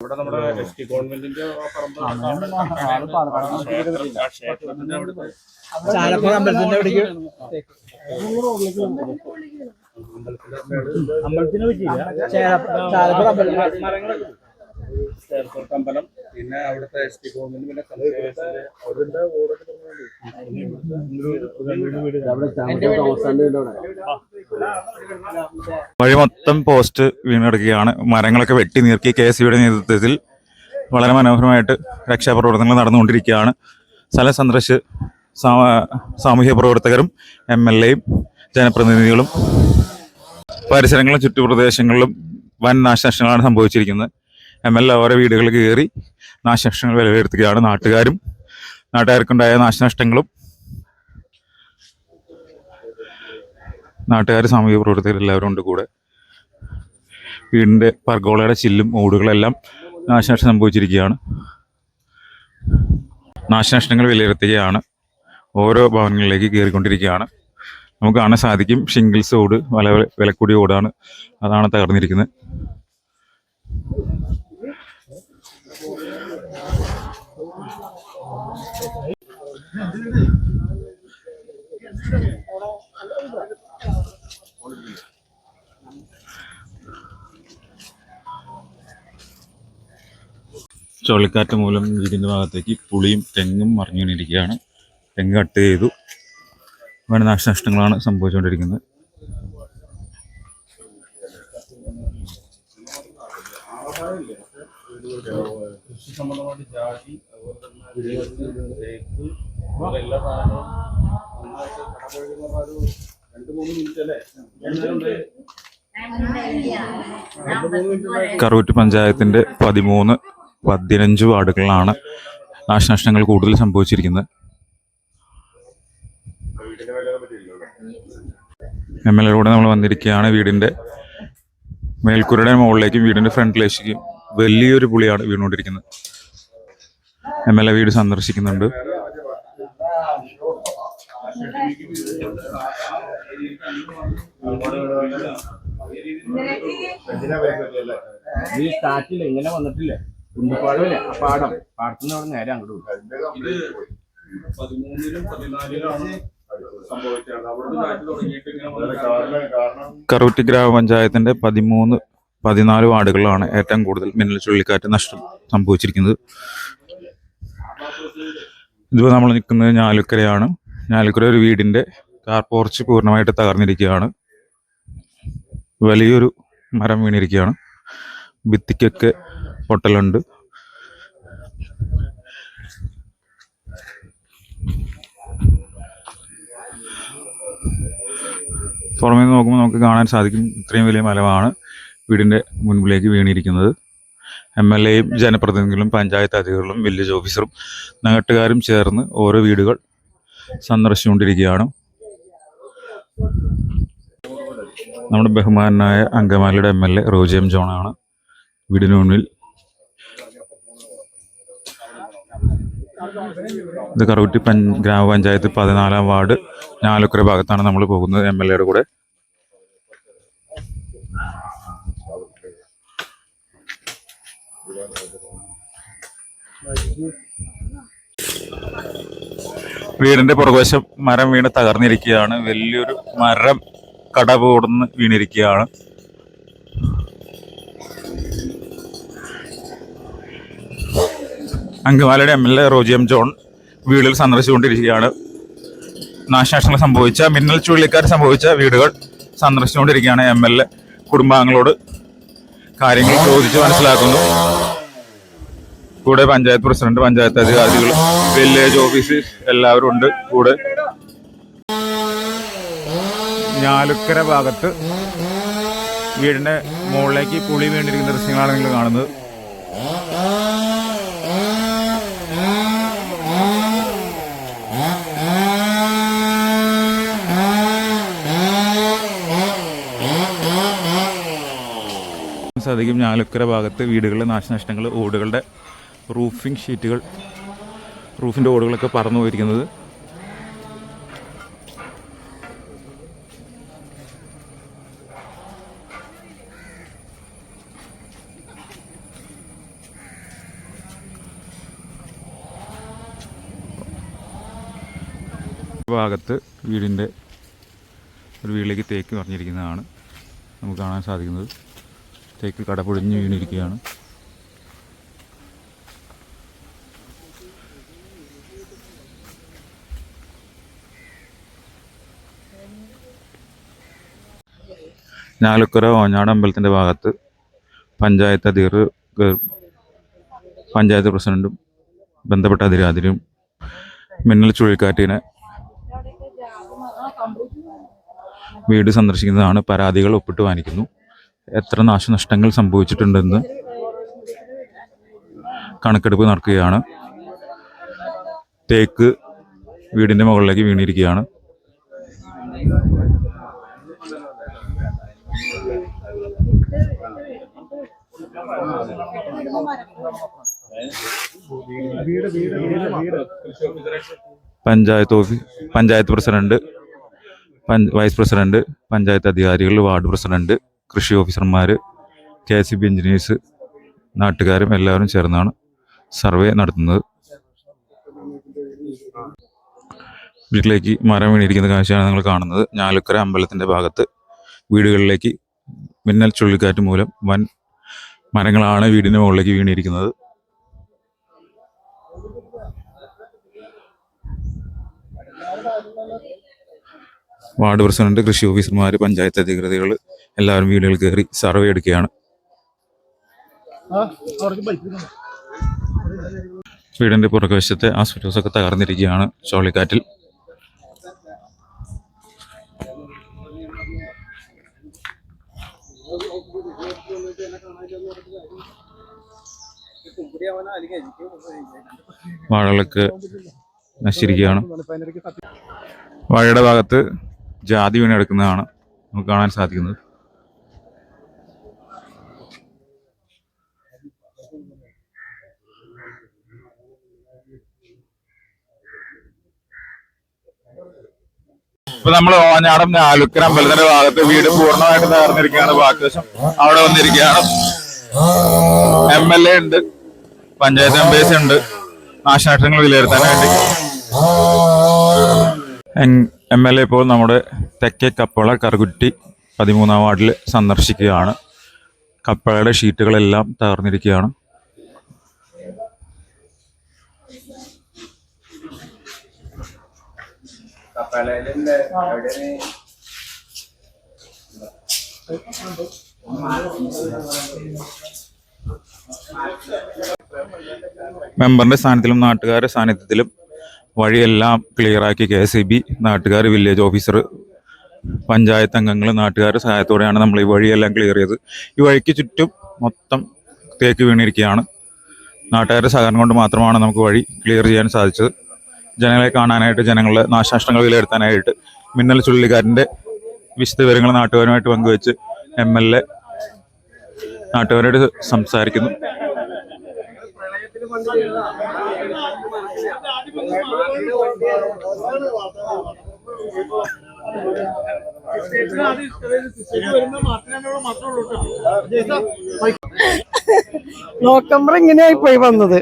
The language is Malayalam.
ഇവിടെ നമ്മുടെ എസ് ടി ഗവൺമെന്റിന്റെ ചാലപ്പുഴ അമ്പലത്തിന്റെ അവിടേക്ക് അമ്പലത്തിന് പറ്റിയില്ല ചാലപ്പുഴ അമ്പലത്തിൽ ചേർത്തോട്ട് അമ്പലം പിന്നെ അവിടുത്തെ എസ് ടി ഗവൺമെന്റ് പിന്നെ വഴി മൊത്തം പോസ്റ്റ് വീണെടുക്കുകയാണ്. മരങ്ങളൊക്കെ വെട്ടി നീർക്കി കെ എസ് നേതൃത്വത്തിൽ വളരെ മനോഹരമായിട്ട് രക്ഷാപ്രവർത്തനങ്ങൾ നടന്നുകൊണ്ടിരിക്കുകയാണ്. സ്ഥലം സന്ദർശിച്ച് സാമൂഹ്യ പ്രവർത്തകരും എം എൽ എയും ജനപ്രതിനിധികളും പരിസരങ്ങളിലും ചുറ്റുപ്രദേശങ്ങളിലും വൻ നാശനഷ്ടങ്ങളാണ് സംഭവിച്ചിരിക്കുന്നത്. എം എൽ എ ഓരോ വീടുകളിൽ കയറി നാശനഷ്ടങ്ങൾ വിലയിരുത്തുകയാണ്. നാട്ടുകാരും നാട്ടുകാർക്കുണ്ടായ നാശനഷ്ടങ്ങളും നാട്ടുകാർ സാമൂഹിക പ്രവർത്തകർ എല്ലാവരും ഉണ്ട് കൂടെ. വീടിന്റെ പർഗോളയുടെ ചില്ലും ഓടുകളെല്ലാം നാശനഷ്ടം സംഭവിച്ചിരിക്കുകയാണ്. നാശനഷ്ടങ്ങൾ വിലയിരുത്തുകയാണ്. ഓരോ ഭവനങ്ങളിലേക്ക് കയറിക്കൊണ്ടിരിക്കുകയാണ്. നമുക്ക് കാണാൻ സാധിക്കും ഷിംഗിൾസ് ഓട് വല വിലക്കൂടിയ ഓടാണ് അതാണ് തകർന്നിരിക്കുന്നത്. ചുഴലിക്കാറ്റ് മൂലം വീടിന്റെ ഭാഗത്തേക്ക് പുളിയും തെങ്ങും മറിഞ്ഞു വീണിരിക്കുകയാണ് തെങ്ങ് കട്ട് ചെയ്തു. വൻ നാശനഷ്ടങ്ങളാണ് സംഭവിച്ചുകൊണ്ടിരിക്കുന്നത്. കൃഷി കറൂറ്റ് പഞ്ചായത്തിന്റെ പതിമൂന്ന് പതിനഞ്ച് വാർഡുകളിലാണ് നാശനഷ്ടങ്ങൾ കൂടുതൽ സംഭവിച്ചിരിക്കുന്നത്. എം എൽ എയിലൂടെ നമ്മൾ വന്നിരിക്കുകയാണ് വീടിന്റെ മേൽക്കൂരയുടെ മുകളിലേക്കും വീടിന്റെ ഫ്രണ്ടിലേക്കും വലിയൊരു പുളിയാണ് വീണുകൊണ്ടിരിക്കുന്നത്. എം എൽ എ വീട് സന്ദർശിക്കുന്നുണ്ട്. ഈ സ്റ്റാറ്റിൽ ഇങ്ങനെ വന്നിട്ടില്ലേ? കുണ്ടിപ്പാടമില്ലേ ആ പാടം പാടത്തുനിന്ന് അവിടെ നേരെ അങ്ങോട്ട് ഇത് പതിമൂന്നിലും പതിനാലിലാണ് ഗ്രാമപഞ്ചായത്തിന്റെ പതിമൂന്ന് പതിനാല് വാർഡുകളിലാണ് ഏറ്റവും കൂടുതൽ മിന്നൽ ചുഴലിക്കാറ്റ് നഷ്ടം സംഭവിച്ചിരിക്കുന്നത്. ഇതിപ്പോൾ നമ്മൾ നിൽക്കുന്നത് ഞാലുക്കരയാണ്. ഞാലുക്കര ഒരു വീടിന്റെ കാർ പോർച്ച് പൂർണമായിട്ട് തകർന്നിരിക്കുകയാണ്. വലിയൊരു മരം വീണിരിക്കുകയാണ്. ഭിത്തിക്കൊക്കെ പൊട്ടലുണ്ട് പുറമേ നിന്ന് നോക്കുമ്പോൾ നമുക്ക് കാണാൻ സാധിക്കും ഇത്രയും വലിയ മലവാണ് വീടിന്റെ മുൻപിലേക്ക് വീണിരിക്കുന്നത്. എം എൽ എയും ജനപ്രതിനിധികളും പഞ്ചായത്ത് അധികാരികളും വില്ലേജ് ഓഫീസറും നാട്ടുകാരും ചേർന്ന് ഓരോ വീടുകൾ സന്ദർശിച്ചുകൊണ്ടിരിക്കുകയാണ്. നമ്മുടെ ബഹുമാനായ അങ്കമാലിയുടെ M L A Roji M ജോണാണ് വീടിന് മുന്നിൽ ഇത് കറുകുറ്റി പഞ്ച ഗ്രാമപഞ്ചായത്ത് പതിനാലാം വാർഡ് ഞാലക്കര ഭാഗത്താണ് നമ്മൾ പോകുന്നത് എം എൽ എയുടെ കൂടെ. വീടിന്റെ പുറകുവശം മരം വീണ് തകർന്നിരിക്കുകയാണ്. വലിയൊരു മരം കടപൂർന്ന് വീണിരിക്കുകയാണ്. അങ്കമാലിയുടെ M L A Roji M John വീടുകൾ സന്ദർശിച്ചുകൊണ്ടിരിക്കുകയാണ്. നാശനഷ്ടങ്ങൾ സംഭവിച്ച മിന്നൽ ചുഴലിക്കാർ സംഭവിച്ച വീടുകൾ സന്ദർശിച്ചുകൊണ്ടിരിക്കുകയാണ് എം എൽ എ. കുടുംബാംഗങ്ങളോട് കാര്യങ്ങൾ ചോദിച്ച് മനസ്സിലാക്കുന്നു. കൂടെ പഞ്ചായത്ത് പ്രസിഡന്റ് പഞ്ചായത്ത് അധികാരികൾ വില്ലേജ് ഓഫീസ് എല്ലാവരും ഉണ്ട് കൂടെ. ഞാലുക്കര ഭാഗത്ത് വീടിന്റെ മുകളിലേക്ക് പുളി വീണിരിക്കുന്ന ദൃശ്യങ്ങളാണ് നിങ്ങൾ കാണുന്നത്. സാധിക്കും ഞാലക്കര ഭാഗത്ത് വീടുകളിലെ നാശനഷ്ടങ്ങൾ ഓടുകളുടെ റൂഫിംഗ് ഷീറ്റുകൾ റൂഫിന്റെ ഓടുകളൊക്കെ പറന്നു പോയിരിക്കുന്നത്. ഭാഗത്ത് വീടിന്റെ ഒരു വീട്ടിലേക്ക് തേക്ക് പറഞ്ഞിരിക്കുന്നതാണ് നമുക്ക് കാണാൻ സാധിക്കുന്നത്. തേക്ക് കടപൊഴിഞ്ഞ് വീണിരിക്കുകയാണ്. ഞാലുക്കര ഓഞ്ഞാട് അമ്പലത്തിന്റെ ഭാഗത്ത് പഞ്ചായത്ത് അധികർ പഞ്ചായത്ത് പ്രസിഡന്റും ബന്ധപ്പെട്ട അതിരാതിരും മിന്നൽ ചുഴലിക്കാറ്റിനെ വീട് സന്ദർശിക്കുന്നതാണ് പരാതികൾ ഒപ്പിട്ട് വാങ്ങിക്കുന്നു. എത്ര നാശനഷ്ടങ്ങൾ സംഭവിച്ചിട്ടുണ്ടെന്ന് കണക്കെടുപ്പ് നടക്കുകയാണ്. തേക്ക് വീടിന്റെ മുകളിലേക്ക് വീണിരിക്കുകയാണ്. Panchayat office panchayat president vice president panchayat അധികാരികൾ വാർഡ് പ്രസിഡന്റ് കൃഷി ഓഫീസർമാർ കെ എസ് ബി എഞ്ചിനീയേഴ്സ് നാട്ടുകാരും എല്ലാവരും ചേർന്നാണ് സർവേ നടത്തുന്നത്. വീട്ടിലേക്ക് മരം വീണിരിക്കുന്ന കാഴ്ചയാണ് നിങ്ങൾ കാണുന്നത്. ഞാലുക്കര അമ്പലത്തിന്റെ ഭാഗത്ത് വീടുകളിലേക്ക് മിന്നൽ ചുഴലിക്കാറ്റ് മൂലം വൻ മരങ്ങളാണ് വീടിന്റെ മുകളിലേക്ക് വീണിരിക്കുന്നത്. വാർഡ് പ്രസിഡന്റ് കൃഷി ഓഫീസർമാർ പഞ്ചായത്ത് അധികൃതകൾ എല്ലാവരും വീടുകൾ കയറി സർവേ എടുക്കുകയാണ്. വീടിന്റെ പുറകുവശത്തെ ആസ്പെറ്റോസ് ഒക്കെ തകർന്നിരിക്കുകയാണ് ചുഴലിക്കാറ്റിൽ. വാഴകളൊക്കെ നശിച്ചിരിക്കുകയാണ്. വാഴയുടെ ഭാഗത്ത് ജാതി വീണെടുക്കുന്നതാണ് നമുക്ക് കാണാൻ സാധിക്കുന്നത്. ഇപ്പൊ നമ്മൾ ഓഞ്ഞാടം ആലുക്കര അമ്പലത്തിന്റെ ഭാഗത്ത് വീട് പൂർണമായിട്ട് തകർന്നിരിക്കുകയാണ്. ബാക്കി വശം അവിടെ വന്നിരിക്കുകയാണ്. എം എൽ എ ഉണ്ട്. പഞ്ചായത്ത് മെമ്പേഴ്സ് ഉണ്ട്. നാശനഷ്ടങ്ങൾ വിലയിരുത്താനായിട്ട്. എം എൽ എ ഇപ്പോൾ നമ്മുടെ തെക്കേ കപ്പള കറുകുറ്റി പതിമൂന്നാം വാർഡിൽ സന്ദർശിക്കുകയാണ്. കപ്പളയുടെ ഷീറ്റുകളെല്ലാം തകർന്നിരിക്കുകയാണ്. മെമ്പറിന്റെ സ്ഥാനത്തിലും നാട്ടുകാരുടെ സാന്നിധ്യത്തിലും വഴിയെല്ലാം ക്ലിയറാക്കി കെ എസ് ഇ ബി നാട്ടുകാർ വില്ലേജ് ഓഫീസർ പഞ്ചായത്ത് അംഗങ്ങൾ നാട്ടുകാരുടെ സഹായത്തോടെയാണ് നമ്മൾ ഈ വഴിയെല്ലാം ക്ലിയർ ചെയ്തത്. ഈ വഴിക്ക് ചുറ്റും മൊത്തം തേക്ക് വീണിരിക്കുകയാണ്. നാട്ടുകാരുടെ സഹകരണം കൊണ്ട് മാത്രമാണ് നമുക്ക് വഴി ക്ലിയർ ചെയ്യാൻ സാധിച്ചത്. ജനങ്ങളെ കാണാനായിട്ട് ജനങ്ങളുടെ നാശനഷ്ടങ്ങൾ വിലയിരുത്താനായിട്ട് മിന്നൽ ചുഴലിക്കാരന്റെ വിശദവിവരങ്ങൾ നാട്ടുകാരുമായിട്ട് പങ്കുവെച്ച് എം എൽ എ നാട്ടുകാരോട് സംസാരിക്കുന്നു. നോക്കുമ്പോ ഇങ്ങനെയായി പോയി വന്നത്.